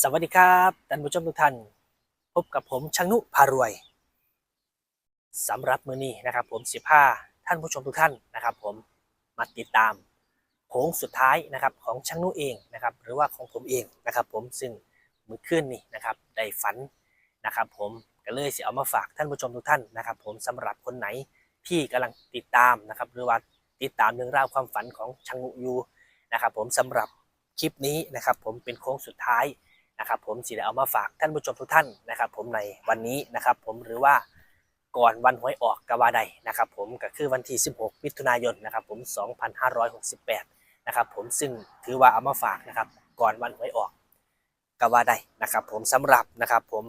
สวัสดีครับท่านผู้ชมทุกท่าน พบกับผมชังนุพารวยสำหรับมือนี้นะครับ ผมสิพาท่านผู้ชมทุกท่านนะครับ ผมมาติดตามโค้งสุดท้ายนะครับของชังนุเองนะครับ หรือว่าของผมเองนะครับ ผมซึ่งมือขึ้นนี่นะครับได้ฝันนะครับ ผมก็เลยสิเอามาฝากท่านผู้ชมทุกท่านนะครับ ผมสำหรับคนไหนที่กำลังติดตามนะครับ หรือว่าติดตามเรื่องราวความฝันของชังนุอยู่นะครับ ผมสำหรับคลิปนี้นะครับ ผมเป็นโค้งสุดท้าย นะครับผมสิได้เอามาฝากท่านผู้ชมทุกท่านนะครับ ผมในวันนี้นะครับ ผมหรือว่าก่อนวันหวยออกกว่าใดนะครับ ผมก็คือวันที่ 16 มิถุนายนนะครับ ผม 2568 นะครับ ผมซึ่งถือว่าเอามาฝากนะครับ ก่อนวันหวยออกกว่าใดนะครับ ผมสำหรับนะครับ ผม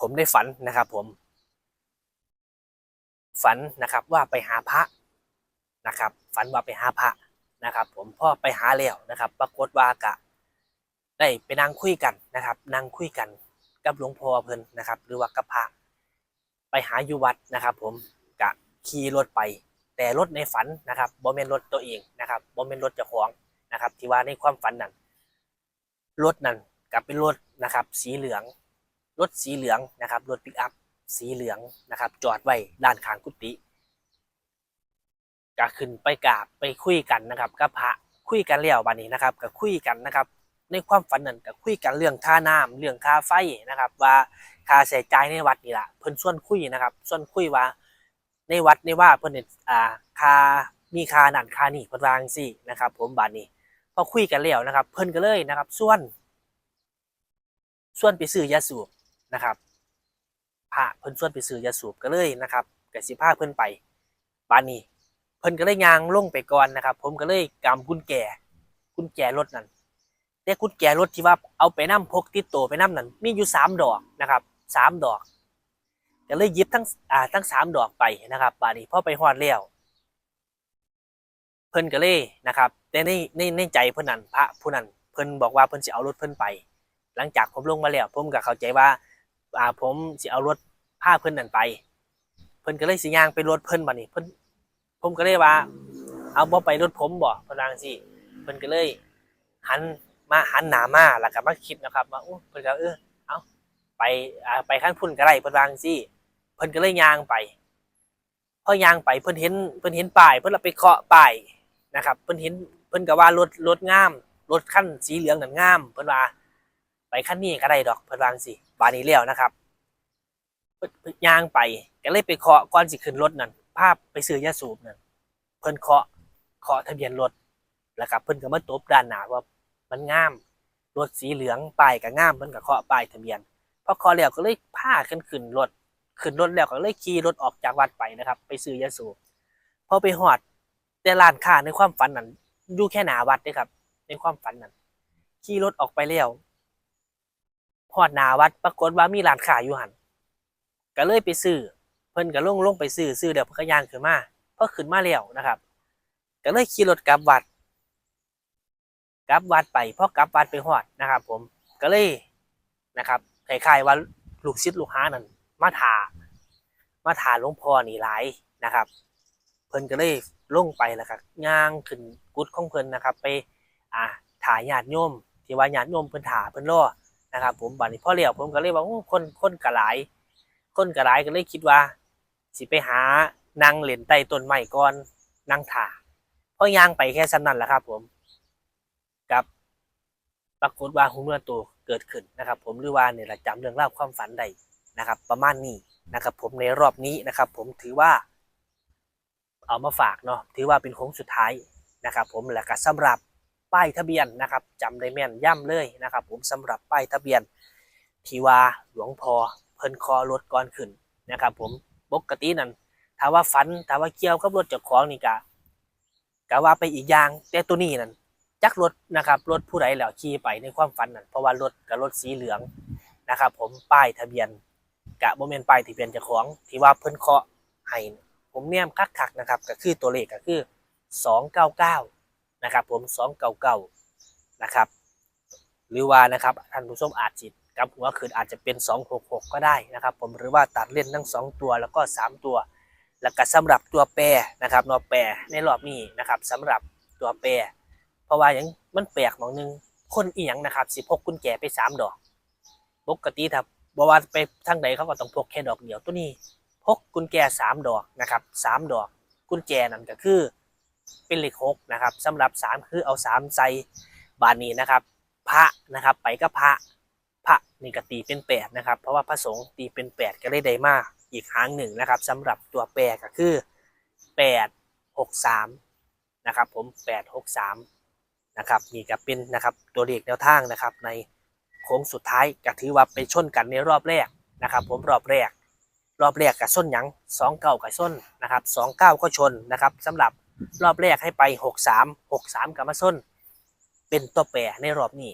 ผมได้ฝันนะครับ ผม ฝันนะครับว่าไปหาพระนะครับ ฝันว่าไปหาพระนะครับ ผมพอไปหาแล้วนะครับ ปรากฏว่ากะ ได้ไปนั่งคุยกันนะครับนั่งคุยกันกับหลวงพ่อเพิ่นนะครับ หรือว่ากับพระไปหาอยู่วัดนะครับ ผมกะขี่รถไป แต่รถในฝันนะครับบ่แม่นรถตัวเองนะครับบ่แม่นรถเจ้าของนะครับ ที่ว่าในความฝันนั้นรถนั้นกลับเป็นรถนะครับ สีเหลืองรถสีเหลืองนะครับรถปิกอัพสีเหลืองนะครับ จอดไว้ด้านข้างกุฏิก็ขึ้นไปกราบไปคุยกันนะครับกับพระคุยกันแล้วบัดนี้นะครับก็คุยกันนะครับ ในความฝันนั้นก็คุยกันเรื่องค่าน้ำเรื่องค่าไฟนะครับ ว่าค่าใช้จ่ายในวัดนี่แหละเพิ่นส่วนคุยนะครับส่วนคุยว่า ในวัดในว่าเพิ่นเนี่ยอ่าค่ามีค่านั่นค่านี่เพิ่นวาจั่งซี่นะครับ ผมบาดนี้พอคุยกันแล้วนะครับ เพิ่นก็เลยนะครับ ส่วน ส่วนไปซื้อยาสูบนะครับพระเพิ่นส่วนไปซื้อยาสูบก็เลยนะครับก็สิพาเพิ่นไปบาดนี้ เพิ่นก็เลยยางลงไปก่อนนะครับ ผมก็เลยกำกุญแจกุญแจรถนั้น แต่กุญแจรถที่ว่าเอาไปนํพกติดตัวไปนํนั่นมีอยู่สามดอกนะครับสามดอกก็เลยหยิบทั้งอ่าทั้งสามดอกไปนะครับบาดนี้พอไปฮอดแล้วเพิ่นก็เลยนะครับแต่ในในในใจเพิ่นนั้นพระผู้นั้นเพิ่นบอกว่าเพิ่นสิเอารถเพิ่นไป หลังจากผมลงมาแล้วผมก็เข้าใจว่าอ่าผมสิเอารถพาเพิ่นนั่นไป เพิ่นก็เลยสิย่างไปรถเพิ่นบัดนี้เพิ่นผมก็เลยว่า เอาบ่ไปรถผมบ่เพิ่นว่าจังซี่เพิ่นก็เลยหัน มาหันหนามาแล้วก็มาคิดนะครับว่าอู้เพิ่นก็เออเอาไปอ่าไปขั้นพุ่นก็ได้เพิ่นวางซี่เพิ่นก็เลยยางไปพอยางไปเพิ่นเห็นเพิ่นเห็นป้าย เพิ่นเอาไปเคาะป้ายนะครับ เพิ่นเห็นเพิ่นก็ว่ารถรถงามรถคันสีเหลืองนั่นงาม เพิ่นว่าไปคันนี้ก็ได้ดอกเพิ่นวางซี่บานี้แล้วนะครับยางไปก็เลยไปเคาะก่อนสิขึ้นรถนั่นภาพไปซื้อยาสูบนั่นเพิ่นเคาะเคาะทะเบียนรถแล้วก็เพิ่นก็มาตบด้านหน้าว่า มันงาม รถสีเหลืองป้ายก็งามเพิ่นก็เคาะป้ายทะเบียนพอเคาะแล้วก็เลยพาขึ้นขึ้นรถขึ้นรถแล้วก็เลยขี่รถออกจากวัดไปนะครับ ไปซื้อยาสูบพอไปฮอดแต่ร้านค้าในความฝันนั้นอยู่แค่หนาวัดเด้ครับ ในความฝันนั้นขี่รถออกไปแล้วฮอดหนาวัดปรากฏว่ามีร้านค้าอยู่หันก็เลยไปซื้อเพิ่นก็ลงลงไปซื้อซื้อเดี๋ยวเพิ่นก็ย่างขึ้นมาพอขึ้นมาแล้วนะครับ ก็เลยขี่รถกลับวัด กลับวัดไปพอกลับวัดไปฮอดนะครับ ผมก็เลยนะครับคล้ายๆว่าลูกศิษย์ลูกหานั่นมาถามาถาหลวงพ่อนี่หลายนะครับ เพิ่นก็เลยลงไปแล้วก็ย่างขึ้นกุดของเพิ่นนะครับ ไปอ่าถ่ายญาติโยมที่ว่าญาติโยมเพิ่นถาเพิ่นรอนะครับ ผมบัดนี้พ่อเลี้ยวผมก็เลยว่าโอ้คนคนกระหลาย คนกระหลายก็เลยคิดว่า สิไปหานางเหรียญใต้ต้นไม้ก่อนนางถ่าพอย่างไปแค่สั้นนั้นแหละครับ ผม ปรากฏว่าหูเมื่อตัวเกิดขึ้นนะครับ ผมหรือว่าเนี่ยเราจำเรื่องเล่าวความฝันได้นะครับ ประมาณนี้นะครับ ผมในรอบนี้นะครับ ผมถือว่า เอามาฝากเนาะถือว่าเป็นโค้งสุดท้ายนะครับ ผมและก็สำหรับป้ายทะเบียนนะครับจำได้แม่นย่ำเลยนะครับ ผมสำหรับป้ายทะเบียนที่ว่าหลวงพ่อเพิ่นคอรถก่อนขึ้นนะครับ ผมปกตินั่นถ้าว่าฝันถ้าว่าเกี่ยวกับรถเจ้าของนี่กะกะว่าไปอีกอย่างแต่ตัวนี้นั่น จักรถนะครับรถผู้ใดแล้วขี่ไปในความฝันนั่นเพราะว่ารถกับรถสีเหลืองนะครับ ผมป้ายทะเบียนกะโมเมนต์ป้ายทะเบียนเจ้าของที่ว่าเพิ่นเคาะให้ผมเนี่ยคักคักนะครับก็คือตัวเลขก็คือสองเก้าเก้านะครับผมสองเก้าเก้านะครับ หรือว่านะครับท่านผู้ชมอาจจิตกับหัวคืนอาจจะเป็นสองหกหกก็ได้นะครับ ผมหรือว่าตัดเล่นทั้งสองตัวแล้วก็สามตัว แล้วก็สำหรับตัวแปรนะครับนอแปรในรอบนี้นะครับสำหรับตัวแปร ราะว่าอย่างมันแปลกหมองหนึง คนอียงนะครับสิพกกุญแจไปสามดอกปกติถ้าบ่ว่าไปทางใดเขาก็ต้องพกแค่ดอกเดียวตัวนี้ พกกุญแจสามดอกนะครับสามดอก กุญแจนั่นก็คือ เป็นเลขหกนะครับสำหรับสามคือเอาสามใส่บานนี้นะครับ พระนะครับ ไปก็พระพระนี่ก็ตีเป็นแปดนะครับ เพราะว่าพระสงฆ์ตีเป็นแปดก็เลยได้มากอีกครั้งหนึ่งนะครับสำหรับตัวแปรก็คือแปดหกสามนะครับ ผมแปดหกสาม นะครับนี่ก็เป็นนะครับตัวเลขแนวทางนะครับในโค้งสุดท้ายก็ถือว่าไปชนกันในรอบแรกนะครับผมรอบแรก รอบแรกกับส้นหยังสองเก้ากับส้นนะครับสองเก้าก็ชนนะครับสำหรับรอบแรกให้ไปหกสามหกสามกับมาส้น เป็นตัวแปรในรอบนี้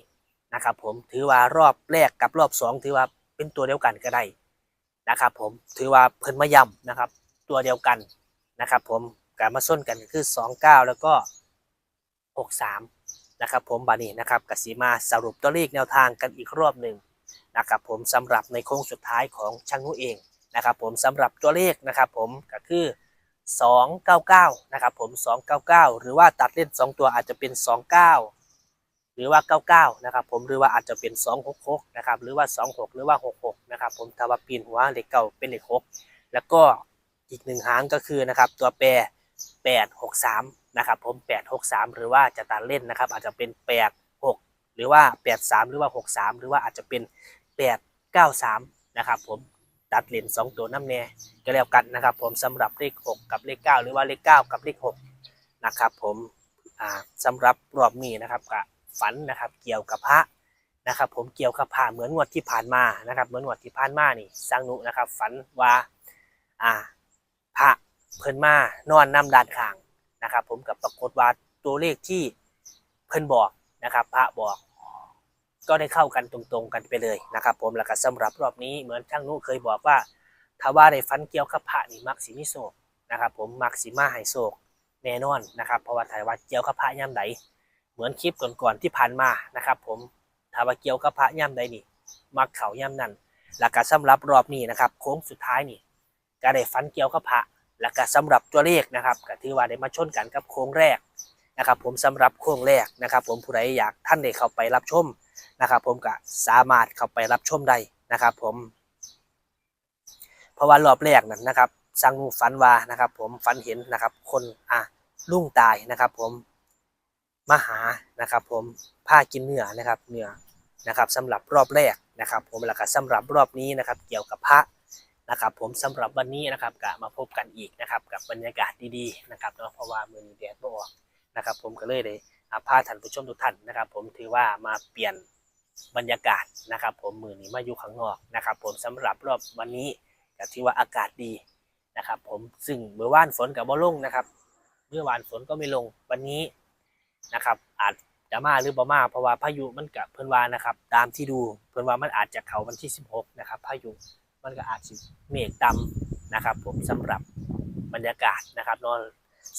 นะครับผมถือว่ารอบแรกกับรอบสองถือว่าเป็นตัวเดียวกันก็ได้นะครับผมถือว่าเพิ่นมาย่ำนะครับ ตัวเดียวกันนะครับผมกับมาส้นกันคือสองเก้าแล้วก็หกสาม นะครับผมบานี้นะครับกสีมาสรุปตัวเลขแนวทางกันอีกรอบหนึ่งนะครับผมสำหรับในโค้งสุดท้ายของช่างนุเองนะครับผมสำหรับตัวเลขนะครับผมก็คือ 299นะครับผม299 หรือว่าตัดเล่น 2 ตัวอาจจะเป็น 29 หรือว่า 99นะครับผมหรือว่าอาจจะเป็น 266นะครับหรือว่า 26 หรือว่า 66นะครับผมถ้าว่าปีนหัวเลขเก่าเป็นเลข6แล้วก็อีกหนึ่งหางก็คือนะครับตัวแปร863 นะครับผม863 หรือว่าจะตัดเล่นนะครับ อาจจะเป็น 86 หรือว่า 83 หรือว่า 63 หรือว่าอาจจะเป็น 893 นะครับผมตัดเลนสองตัวน้ำแน่ก็แล้วกันนะครับ ผมสำหรับเลข 6 กับเลข 9 หรือว่าเลข 9 กับเลข 6 นะครับ ผมอ่าสำหรับรอบนี้นะครับกับฝันนะครับเกี่ยวกับพระนะครับ ผมเกี่ยวกับพระเหมือนงวดที่ผ่านมานะครับ เหมือนงวดที่ผ่านมานี่สร้างนุนะครับ ฝันว่าอ่าพระเพิ่นมานอนนำด้านข้าง นะครับ ผมกับปรากฏว่าตัวเลขที่เพิ่นบอกนะครับ พระบอกก็ได้เข้ากันตรงๆกันไปเลยนะครับ ผมแล้วก็สำหรับรอบนี้เหมือนช่างนุเคยบอกว่าถ้าว่าได้ฟันเกี่ยวกับพระนี่มักสิมิโศกนะครับ ผมมักสิมาให้โศกแน่นอนนะครับเพราะว่าถ่ายว่าเกี่ยวกับพระย่ำใดเหมือนคลิปก่อนๆที่ผ่านมานะครับ ผมถ้าว่าเกี่ยวกับพระย่ำใดนี่มักเขาย่ำนั้นแล้วก็สำหรับรอบนี้นะครับ โค้งสุดท้ายนี่ก็ได้ฟันเกี่ยวกับพระ แล้วก็สำหรับตัวเลขนะครับก็ถือว่าได้มาชนกันกับโค้งแรกนะครับ ผมสำหรับโค้งแรกนะครับ ผมผู้ใดอยากท่านได้เข้าไปรับชมนะครับ ผมก็สามารถเข้าไปรับชมได้นะครับ ผม เพราะว่ารอบแรกนั้นนะครับสังงูฝันว่านะครับ ผมฝันเห็นนะครับ คนอะลุ่งตายนะครับ ผมมาหานะครับ ผมผ้ากินเนื้อนะครับเนื้อนะครับสำหรับรอบแรกนะครับ ผมแล้วก็สำหรับรอบนี้นะครับ เกี่ยวกับพระ นะครับผมสำหรับวันนี้นะครับก็มาพบกันอีกนะครับกับบรรยากาศดีๆนะครับเนาะเพราะว่ามือนี้แดดบ่ออกนะครับ ผมก็เลยได้อะพาท่านผู้ชมทุกท่านนะครับ ผมถือว่ามาเปลี่ยนบรรยากาศนะครับ ผมมือนี้มาอยู่ข้างนอกนะครับ ผมสำหรับรอบวันนี้ก็ถือว่าอากาศดีนะครับ ผมซึ่งเมื่อวานฝนกับบ่ลงนะครับ เมื่อวานฝนก็ไม่ลงวันนี้นะครับ อาจจะมาหรือบ่มาเพราะว่าพายุมันกับเพิ่นวานะครับ ตามที่ดูเพิ่นวามันอาจจะเขาวันที่ 16 นะครับพายุ มันก็อาจจะเมฆดำนะครับ ผมสำหรับบรรยากาศนะครับเนอน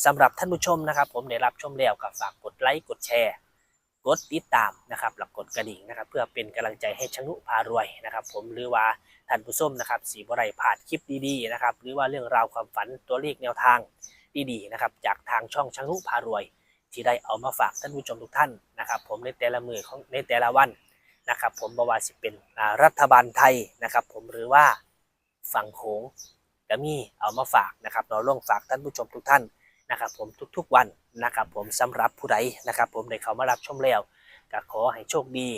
สำหรับท่านผู้ชมนะครับ ผมได้รับชมแล้วก็ฝากกดไลค์กดแชร์ กดติดตามนะครับหลักกดกระดิ่งนะครับ เพื่อเป็นกำลังใจให้ชนุพารวยนะครับ ผมหรือว่าท่านผู้ชมนะครับสีบไรผ่านคลิปดีๆนะครับ หรือว่าเรื่องราวความฝันตัวเลขแนวทางดีๆนะครับ จากทางช่องชนุพารวย ที่ได้เอามาฝากท่านผู้ชมทุกท่านนะครับ ผมในแต่ละมือของในแต่ละวัน นะครับผมบว่าสิเป็นรัฐบาลไทยนะครับ ผมหรือว่าฝั่งโขงก็มีเอามาฝากนะครับเราลงฝากท่านผู้ชมทุกท่านนะครับผมทุกๆวันนะครับผมสำหรับผู้ใดนะครับ ผมได้เข้ามารับชมแล้วก็ขอให้โชคดี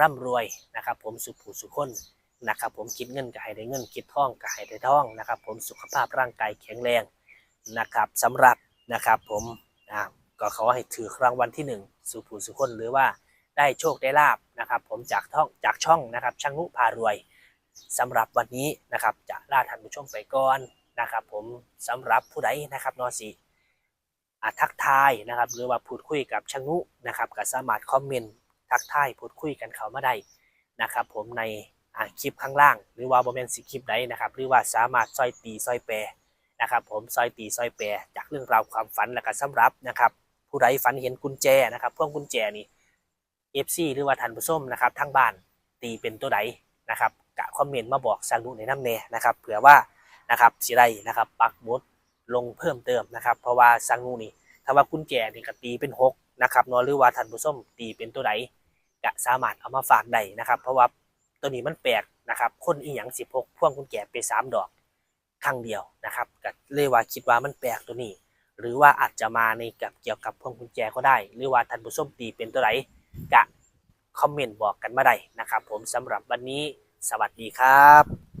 ร่ำรวยนะครับ ผมสุขผู้สุขคนนะครับ ผมคิดเงินก็ให้ได้เงินคิดท่องก็ให้ได้ท่องนะครับ ผมสุขภาพร่างกายแข็งแรงนะครับสำหรับนะครับ ผมก็ขอให้ถือรางวัลที่หนึ่งสุขผู้สุขคนหรือว่า ได้โชคได้ลาบนะครับ ผมจากท่องจากช่องนะครับช่างนุพารวยสำหรับวันนี้นะครับจะลาท่านผู้ชมไปก่อนนะครับ ผมสำหรับผู้ใดนะครับนอสีอาทักทายนะครับ หรือว่าพูดคุยกับช่างนุนะครับก็สามารถคอมเมนต์ทักทายพูดคุยกันเขามาได้นะครับ ผมในอ่าคลิปข้างล่าง หรือว่าบอมเมนสิคลิปใดนะครับ หรือว่าสามารถซอยตีซอยแปรนะครับ ผมซอยตีซอยแปรจากเรื่องราวความฝันและก็สำหรับนะครับ ผู้ใดฝันเห็นกุญแจนะครับพวกกุญแจนี่ เอฟซีหรือว่าทันผู้ส้มนะครับทั้งบ้านตีเป็นตัวใดนะครับกะคอมเมนต์มาบอกช่างนุในน้ำเนนะครับเผื่อว่านะครับสิได้นะครับปักหมดลงเพิ่มเติมนะครับ เพราะว่าซังงูนี่ถ้าว่ากุญแจนี่ก็ตีเป็นหกนะครับนาะหรือว่าท่านผู้ชมตีเป็นตัวใดก็สามารถเอามาฝากได้นะครับ เพราะว่าตัวนี้มันแปลกนะครับ คนอีหยังสิพกพ่วงกุญแจไปสามดอกครั้งเดียวนะครับก็เลยว่าคิดว่ามันแปลกตัวนี้ หรือว่าอาจจะมาในกับเกี่ยวกับพวงกุญแจก็ได้ หรือว่าท่านผู้ชมตีเป็นตัวไหน กะคอมเมนต์บอกกันมาได้นะครับ ผมสำหรับวันนี้สวัสดีครับ